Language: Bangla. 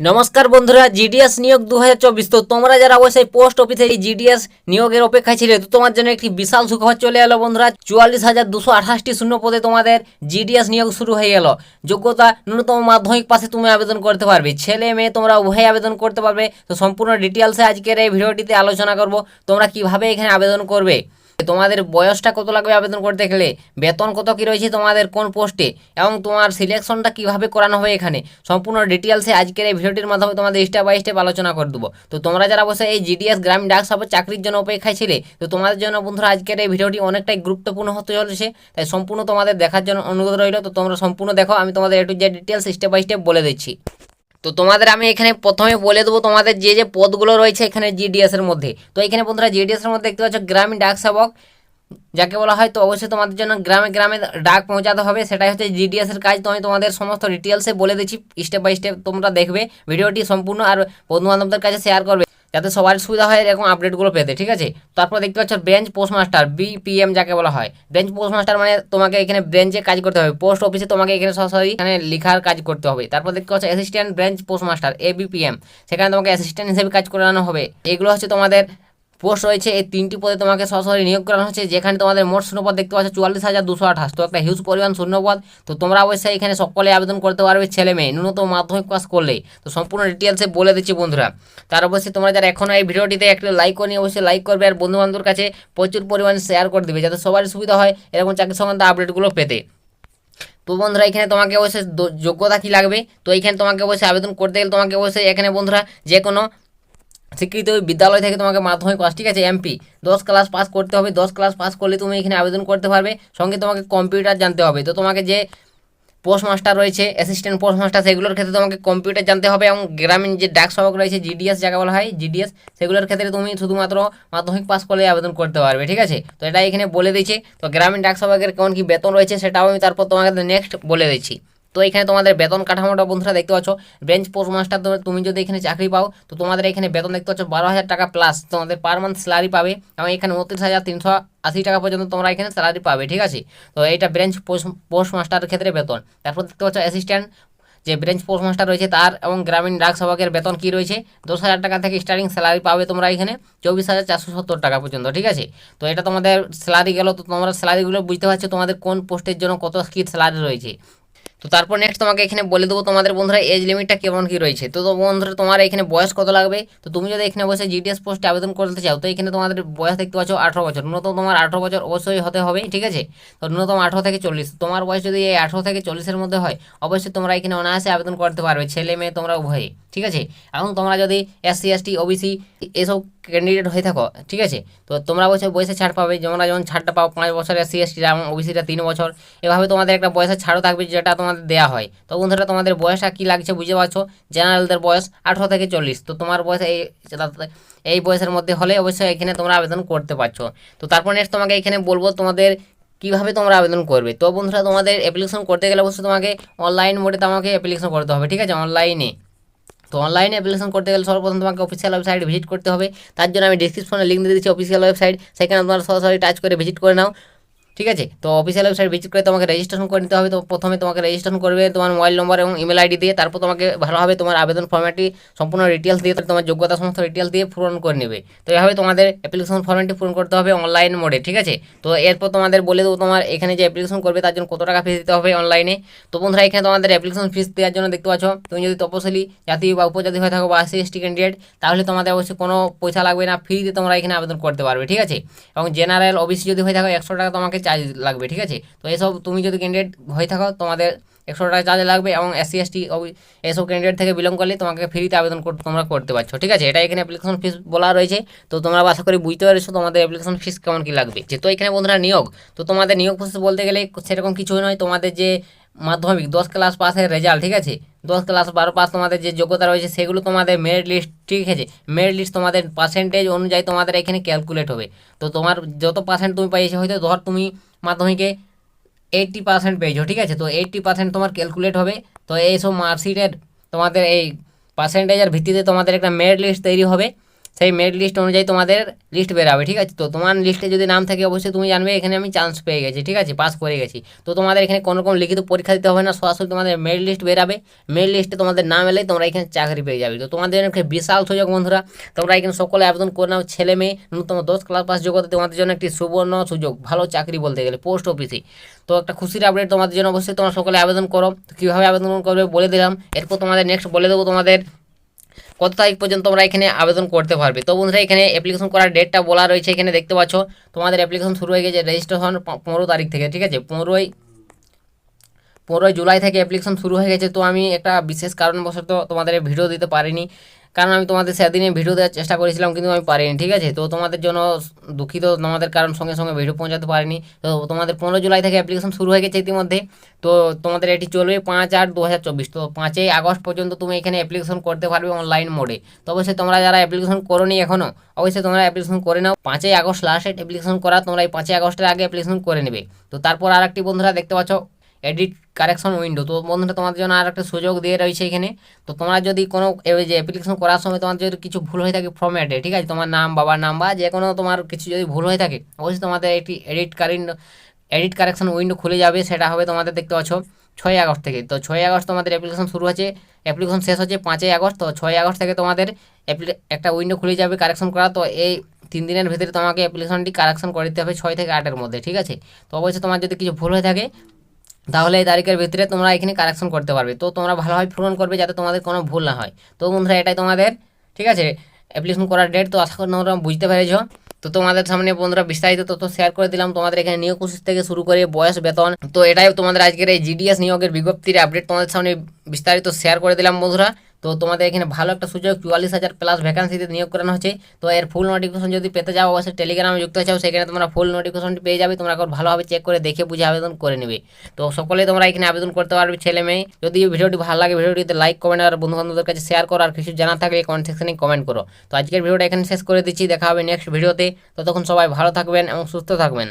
নমস্কার বন্ধুরা জিডিএস নিয়োগ দু হাজার চব্বিশ। তো তোমরা যারা অবশ্যই পোস্ট অফিসে এই জিডিএস নিয়োগের অপেক্ষায় ছিলে, তো তোমার জন্য একটি বিশাল সুখবর চলে এলো বন্ধুরা। চুয়াল্লিশ হাজার দুশো আঠাশটি শূন্য পদে তোমাদের জিডিএস নিয়োগ শুরু হয়ে গেল যোগ্যতা ন্যূনতম মাধ্যমিক পাশে তুমি আবেদন করতে পারবে। ছেলে মেয়ে তোমরা উভয় আবেদন করতে পারবে। তো সম্পূর্ণ ডিটেলসে আজকের এই ভিডিওটিতে আলোচনা করব, তোমরা কীভাবে এখানে আবেদন করবে। তোমাদের বয়সটা কত লাগবে আবেদন করতে গেলে বেতন কত কি রয়েছে তোমাদের কোন পোস্টে, এবং তোমার সিলেকশনটা কীভাবে করানো হবে এখানে, সম্পূর্ণ ডিটেলসে আজকের এই ভিডিওটির মাধ্যমে তোমাদের স্টেপ বাই স্টেপ আলোচনা করে দেবো। তো তোমরা যারা বসে এই জিডিএস গ্রামীণ ডাক সব চাকরির জন্য অপেক্ষায় ছিলে, তো তোমাদের জন্য বন্ধুরা আজকের এই ভিডিওটি অনেকটাই গুরুত্বপূর্ণ হতে চলেছে, তাই সম্পূর্ণ তোমাদের দেখার জন্য অনুরোধ রইল। তো তোমরা সম্পূর্ণ দেখো, আমি তোমাদের একটু যে ডিটেলস স্টেপ বাই স্টেপ বলে দিচ্ছি। তো তোমাদের আমি এখানে প্রথমে বলে দেবো তোমাদের যে যে পদগুলো রয়েছে এখানে জিডিএস এর মধ্যে। তো এখানে বন্ধুরা জিডিএস এর মধ্যে দেখতে পাচ্ছ গ্রামীণ ডাক সেবক, যাকে বলা হয়, তো অবশ্যই তোমাদের জন্য গ্রামে গ্রামে ডাক পৌঁছাতে হবে। সেটাই হচ্ছে জিডিএস এর কাজ। তো আমি তোমাদের সমস্ত ডিটেলসে বলে দিচ্ছি স্টেপ বাই স্টেপ তোমরা দেখবে। ভিডিওটি সম্পূর্ণ আর বন্ধু বান্ধবদের কাছে শেয়ার করবে। যাতে সবার সুবিধা হয় এরকম আপডেটগুলো পেতে, ঠিক আছে? তারপর দেখতে পাচ্ছ ব্রেঞ্চ পোস্টমাস্টার বিপিএম যাকে বলা হয়। ব্রেঞ্চ পোস্টমাস্টার মানে তোমাকে এখানে ব্রেঞ্চে কাজ করতে হবে। পোস্ট অফিসে তোমাকে এখানে সরাসরি এখানে লেখার কাজ করতে হবে। তারপর দেখতে পাচ্ছ অ্যাসিস্ট্যান্ট ব্রেঞ্চ পোস্টমাস্টার এবিপিএম সেখানে তোমাকে অ্যাসিস্ট্যান্ট হিসেবে কাজ করানো হবে। এগুলো হচ্ছে তোমাদের পোস্ট রয়েছে, এই তিনটি পদে তোমাকে সরাসরি নিয়োগ করানো হচ্ছে, যেখানে তোমাদের মোট শূন্যপদ দেখতে পাচ্ছ চুয়াল্লিশ হাজার দুশো আঠাশ। তো একটা হিউজ পরিমাণ শূন্যপদ। তো তোমরা অবশ্যই এখানে সকলে আবেদন করতে পারবে, ছেলে মেয়ে, ন্যূনতম মাধ্যমিক পাস করলেই। তো সম্পূর্ণ ডিটেলসে বলে দিচ্ছি বন্ধুরা। তার অবশ্যই তোমরা যারা এখনও এই ভিডিওটিতে একটা লাইক করি অবশ্যই লাইক করবে আর বন্ধু বান্ধবের কাছে প্রচুর পরিমাণে শেয়ার করে দেবে, যাতে সবারই সুবিধা হয় এরকম চাকরি সংক্রান্ত আপডেটগুলো পেতে। তো বন্ধুরা, এখানে তোমাকে অবশ্যই যোগ্যতা কী লাগবে? তো এখানে তোমাকে অবশ্যই আবেদন করতে গেলে তোমাকে অবশ্যই এখানে বন্ধুরা যে কোনো স্বীকৃত বিদ্যালয় থেকে তোমাকে মাধ্যমিক পাস, ঠিক আছে এমপি দশ ক্লাস পাস করতে হবে, দশ ক্লাস পাস করলে তুমি এখানে আবেদন করতে পারবে। সঙ্গে তোমাকে কম্পিউটার জানতে হবে। তো তোমাকে যে পোস্ট মাস্টার রয়েছে অ্যাসিস্ট্যান্ট পোস্ট মাস্টার সেগুলোর ক্ষেত্রে তোমাকে কম্পিউটার জানতে হবে এবং গ্রামীণ যে ডাক সবক রয়েছে জিডিএস যাকে বলা হয় জিডিএস সেগুলোর ক্ষেত্রে তুমি শুধুমাত্র মাধ্যমিক পাস করলে আবেদন করতে পারবে, ঠিক আছে? তো এটা এখানে বলে দিয়েছে। তো গ্রামীণ ডাক সবকের কেমন কি বেতন রয়েছে, সেটাও আমি তারপর তোমাকে নেক্সট বলে দিচ্ছি। তো এখানে তোমাদের বেতন কাঠামোটা বন্ধুরা দেখতে পাচ্ছ। ব্রেঞ্চ পোস্ট মাস্টার তুমি যদি এখানে চাকরি পাও, তো তোমাদের এখানে বেতন দেখতে পাচ্ছ বারো হাজার টাকা প্লাস তোমাদের পার মান্থ স্যালারি পাবে এবং এখানে উনত্রিশ হাজার তিনশো আশি টাকা পর্যন্ত তোমরা এখানে স্যালারি পাবে, ঠিক আছে? তো এইটা ব্রেঞ্চ পোস্ট মাস্টারের ক্ষেত্রে বেতন। তারপর দেখতে পাচ্ছ অ্যাসিস্ট্যান্ট যে ব্রেঞ্চ পোস্ট মাস্টার রয়েছে তার এবং গ্রামীণ ডাক সভাকের বেতন কী রয়েছে? দশ হাজার টাকা থেকে স্টার্টিং স্যালারি পাবে তোমরা এখানে চব্বিশ হাজার চারশো সত্তর টাকা পর্যন্ত, ঠিক আছে? তো এটা তোমাদের স্যালারি গেল, তো তোমরা স্যালারিগুলো বুঝতে পারছ তোমাদের কোন পোস্টের জন্য কত কী স্যালারি রয়েছে। তো তারপর নেক্সট তোমাকে এখানে বলে দেবো তোমাদের বন্ধুরা এজ লিমিটটা কেমন কি রয়েছে। তো বন্ধুরা, তোমার এখানে বয়স কত লাগবে? তো তুমি যদি এখানে বসে জিডিএস পোস্টে আবেদন করতে চাও, তো এখানে তোমাদের বয়স দেখতে পাচ্ছ আঠারো বছর। ন্যূনতম তোমার আঠারো বছর অবশ্যই হতে হবে, ঠিক আছে? তো ন্যূনতম আঠারো থেকে চল্লিশ। তোমার বয়স যদি এই আঠারো থেকে চল্লিশের মধ্যে হয়, অবশ্যই তোমরা এখানে অনায়াসে আবেদন করতে পারবে, ছেলে মেয়ে তোমরা উভয়ে। ঠিক আছে? এবং তোমরা যদি এসসি এসটি ওবিসি এসব ক্যান্ডিডেট হয়ে থাকো, ঠিক আছে? তো তোমরা অবশ্যই বয়সে ছাড় পাবে যেমন যেমন ছাড়টা পাও, পাঁচ বছর এসসি এসটি এবং ওবিসিটা তিন বছর, এভাবে তোমাদের একটা বয়সের ছাড়ও থাকবে যেটা তোমাদের দেওয়া হয়। তো বন্ধুরা, তোমাদের বয়সটা কী লাগছে বুঝতে পারছ? জেনারেলদের বয়স আঠারো থেকে চল্লিশ। তো তোমার বয়স এই এই বয়সের মধ্যে হলে অবশ্যই এখানে তোমরা আবেদন করতে পারছ। তো তারপর নেক্সট তোমাকে এখানে বলব তোমাদের কীভাবে তোমরা আবেদন করবে। তো বন্ধুরা, তোমাদের অ্যাপ্লিকেশন করতে গেলে অবশ্যই তোমাকে অনলাইন মোডে তোমাকে অ্যাপ্লিকেশন করতে হবে, ঠিক আছে? অনলাইনে তো অনলাইনে অ্যাপ্লিকেশন করতে গেলে সর্বপ্রথম তোমাকে অফিসিয়াল ওয়েবসাইট ভিজিট করতে হবে। তার জন্য আমি ডিসক্রিপশনে লিঙ্ক দিয়ে দিচ্ছি অফিসিয়াল ওয়েবসাইট সেখানে তোমার সরাসরি টাচ করে ভিজিট করে নাও। ঠিক আছে? তো অফিসিয়াল ওয়েবসাইট ভিজিট করে তোমাকে রেজিস্ট্রেশন করে নিতে হবে। তো প্রথমে তোমাকে রেজিস্ট্রেশন করবে তোমার মোবাইল নম্বর এবং ইমেল আইডি দিয়ে। তারপর তোমাকে ভালোভাবে তোমার আবেদন ফর্ম্যাটটি সম্পূর্ণ ডিটেলস দিয়ে তোমার যোগ্যতা সমস্ত ডিটেলস দিয়ে পূরণ করে নেবে। তো এভাবে তোমাদের অ্যাপ্লিকেশন ফর্ম্যাটটি পূরণ করতে হবে অনলাইন মোডে ঠিক আছে? তো এরপর তোমাদের বলে দেবো তোমার এখানে যে অ্যাপ্লিকেশন করবে, তার জন্য কত টাকা ফিস দিতে হবে অনলাইনে তো বন্ধুরা, এখানে তোমাদের অ্যাপ্লিকেশন ফিস দেওয়ার জন্য দেখতে পাচ্ছ, তুমি যদি তপশিলি জাতি বা উপজাতি হয়ে থাকো বা এসটি ক্যান্ডিডেট তাহলে তোমাদের অবশ্যই কোনো পয়সা লাগবে না। ফ্রিতে তোমরা এখানে আবেদন করতে পারবে, ঠিক আছে? এবং জেনারেল ওবিসি যদি হয়ে থাকো, একশো টাকা তোমাকে চার্জ লাগবে, ঠিক আছে? তো এসব তুমি যদি ক্যান্ডিডেট হয়ে থাকো, তোমাদের একশো টাকা চার্জ লাগবে এবং এসসি এসটি এসব ক্যান্ডিডেট থেকে বিলং করলে তোমাকে ফ্রিতে আবেদন তোমরা করতে পারছ, ঠিক আছে? এটা এখানে অ্যাপ্লিকেশন ফিস বলা রয়েছে। তো তোমরা আশা করি বুঝতে পেরেছ তোমাদের অ্যাপ্লিকেশন ফিস কেমন কি লাগবে। যে তো এখানে বন্ধুরা নিয়োগ, তো তোমাদের নিয়োগ প্রসেস বলতে গেলে সেরকম কিছুই নয়। তোমাদের যে মাধ্যমিক, দশ ক্লাস পাসের রেজাল্ট ঠিক আছে? দশ ক্লাস বারো পাস তোমাদের যে যোগ্যতা রয়েছে সেগুলো তোমাদের মেরিট লিস্ট ঠিক আছে? মেরিট লিস্ট তোমাদের পার্সেন্টেজ অনুযায়ী তোমাদের এখানে ক্যালকুলেট হবে। তো তোমার যত পার্সেন্ট তুমি পাইয়েছো হয়তো ধর তুমি মাধ্যমিকে এইট্টি পার্সেন্ট পেয়েছ, ঠিক আছে? তো এইট্টি পার্সেন্ট তোমার ক্যালকুলেট হবে। তো এইসব মার্কশিটের তোমাদের এই পার্সেন্টেজের ভিত্তিতে তোমাদের একটা মেরিট লিস্ট তৈরি হবে। সেই মেরিট লিস্ট অনুযায়ী তোমাদের লিস্ট বেরাবে, ঠিক আছে? তো তোমার লিস্টে যদি নাম থাকে, অবশ্যই তুমি জানবে, এখানে আমি চান্স পেয়ে গেছি, ঠিক আছে? পাস করে গেছি। তো তোমাদের এখানে কোনো রকম লিখিত পরীক্ষা দিতে হবে না, সরাসরি তোমাদের মেরিট লিস্ট বেরাবে। মেরিট লিস্টে তোমাদের নাম এলেই তোমরা এখানে চাকরি পেয়ে যাবে। তো তোমাদের এখানে বিশাল সুযোগ, বন্ধুরা। তোমরা এখানে সকলে আবেদন করে নাও, ছেলে মেয়ে ন্যূনতম দশ ক্লাস পাস যোগ্যতা, তোমাদের জন্য একটি সুবর্ণ সুযোগ, ভালো চাকরি বলতে গেলে পোস্ট অফিসে তো একটা খুশির আপডেট তোমাদের জন্য অবশ্যই তোমরা সকলে আবেদন করো। কীভাবে আবেদন করবে বলে দিলাম। এরপর তোমাদের নেক্সট বলে দেবো তোমাদের কত তারিখ পর্যন্ত তোমরা এখানে আবেদন করতে পারবে? তো বন্ধুরা, এখানে অ্যাপ্লিকেশন করার ডেটটা বলা রয়েছে এখানে দেখতে পাচ্ছ। তোমাদের অ্যাপ্লিকেশন শুরু হয়ে গেছে রেজিস্ট্রেশন পনেরো তারিখ থেকে, ঠিক আছে? পনেরোই পনেরোই জুলাই থেকে অ্যাপ্লিকেশন শুরু হয়ে গেছে। তো আমি একটা বিশেষ কারণবশত তোমাদের ভিডিও দিতে পারিনি। কারণ আমি তোমাদের সেদিনে ভিডিও দেওয়ার চেষ্টা করেছিলাম, কিন্তু আমি পারিনি, ঠিক আছে? তো তোমাদের জন্য দুঃখিত, তোমাদের কারণ সঙ্গে সঙ্গে ভিডিও পৌঁছাতে পারিনি। তো তোমাদের পনেরো জুলাই থেকে অ্যাপ্লিকেশন শুরু হয়ে গেছে ইতিমধ্যে। তো তোমাদের এটি চলবে পাঁচ আট দু হাজার চব্বিশ। তো পাঁচই আগস্ট পর্যন্ত তুমি এখানে অ্যাপ্লিকেশন করতে পারবে অনলাইন মোডে তো অবশ্যই তোমরা যারা অ্যাপ্লিকেশন করোনি এখনও অবশ্যই তোমরা অ্যাপ্লিকেশন করে নাও। পাঁচই আগস্ট লাস্ট অ্যাপ্লিকেশন করা, তোমরা এই পাঁচই আগস্টের আগে অ্যাপ্লিকেশন করে নেবে। তো তারপর আর একটি বন্ধুরা দেখতে পাচ্ছ এডিট কারেকশন উইন্ডো তো বন্ধুরা, তোমাদের জন্য আর একটা সুযোগ দিয়ে রয়েছে এখানে। তো তোমরা যদি কোনো যে অ্যাপ্লিকেশন করার সময় তোমার যদি কিছু ভুল হয়ে থাকে ফর্ম্যাটে ঠিক আছে? তোমার নাম, বাবার নাম বা যে কোনো তোমার কিছু যদি ভুল হয়ে থাকে, অবশ্যই তোমাদের একটি এডিট কারিন এডিট কারেকশন উইন্ডো খুলে যাবে। সেটা হবে তোমাদের দেখতে পাচ্ছ ছয় আগস্ট থেকে। তো ছয় আগস্ট তোমাদের অ্যাপ্লিকেশন শুরু হচ্ছে অ্যাপ্লিকেশন শেষ হচ্ছে পাঁচই আগস্ট। তো ছয় আগস্ট থেকে তোমাদের একটা উইন্ডো খুলে যাবে কারেকশন করা তো এই তিন দিনের ভিতরে তোমাকে অ্যাপ্লিকেশনটি কারেকশন করে দিতে হবে ছয় থেকে আটের মধ্যে, ঠিক আছে? তো অবশ্যই তোমার যদি কিছু ভুল হয়ে থাকে তাহলে এই তারিখের ভিতরে তোমরা এখানে কারেকশন করতে পারবে। তো তোমরা ভালোভাবে পূরণ করবে যাতে তোমাদের কোনো ভুল না হয়। তো বন্ধুরা, এটাই তোমাদের, ঠিক আছে? অ্যাপ্লিকেশন করার ডেট তো আশা করি তোমরা বুঝতে পেরেছ। তো তোমাদের সামনে বন্ধুরা বিস্তারিত তথ্য শেয়ার করে দিলাম। তোমাদের এখানে নিয়োগ প্রসেস থেকে শুরু করে বয়স, বেতন, তো এটাই তোমাদের আজকের এই জিডিএস নিয়োগের বিজ্ঞপ্তির আপডেট তোমাদের সামনে বিস্তারিত শেয়ার করে দিলাম বন্ধুরা। তো তোমাদের এখানে ভালো একটা সুযোগ, চুয়াল্লিশ হাজার প্লাস ভ্যাকান্সিতে নিয়োগ করানো হচ্ছে। তো এর ফুল নোটিফিকেশন যদি পেতে যাও অবশ্যই টেলিগ্রামে যুক্ত যাও, সেখানে তোমরা ফুল নোটিফিকেশনটি পেয়ে যাবে। তোমরা ভালোভাবে চেক করে দেখে বুঝে আবেদন করে নেবে। তো সকলেই তোমরা এখানে আবেদন করতে পারবে, ছেলে মেয়ে। যদি ভিডিওটি ভালো লাগে, ভিডিওটিতে লাইক কমেন্ট আর বন্ধু বান্ধবদের কাছে শেয়ার করো, আর কিছু জানা থাকলে কমেন্ট সেকশনে কমেন্ট করো। তো আজকের ভিডিওটা এখানে শেষ করে দিচ্ছি, দেখা হবে নেক্সট ভিডিওতে ততক্ষণ সবাই ভালো থাকবেন এবং সুস্থ থাকবেন।